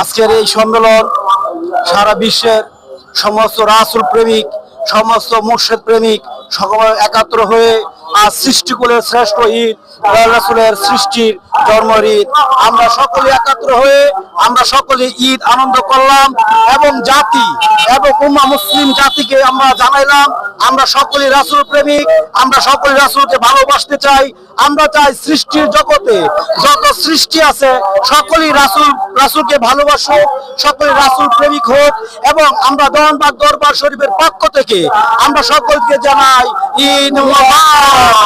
আজকের এই সম্মেলন সারা বিশ্বের সমস্ত রাসুল প্রেমিক সমস্ত মুর্শেদ প্রেমিক সকল একাত্র হয়ে আজ সৃষ্টিকুলের শ্রেষ্ঠ ঈদ রাসুলের সৃষ্টির জন্ম ঈদ আমরা সকলে একাত্র হয়ে আমরা সকলে ঈদ আনন্দ করলাম এবং জাতি এবং উম্মা মুসলিম জাতিকে আমরা জানাইলাম, আমরা সকলে রাসুল প্রেমিক, আমরা সকলে রাসুলকে ভালোবাসতে চাই, আমরা চাই সৃষ্টির জগতে যত সৃষ্টি আছে সকলেই রাসুল, রাসুলকে ভালোবাসুক সকলে রাসুল প্রেমিক হোক এবং আমরা দনবাগ দরবার শরীফের পক্ষ থেকে আমরা সকলকে জানাই ঈদ মুবারক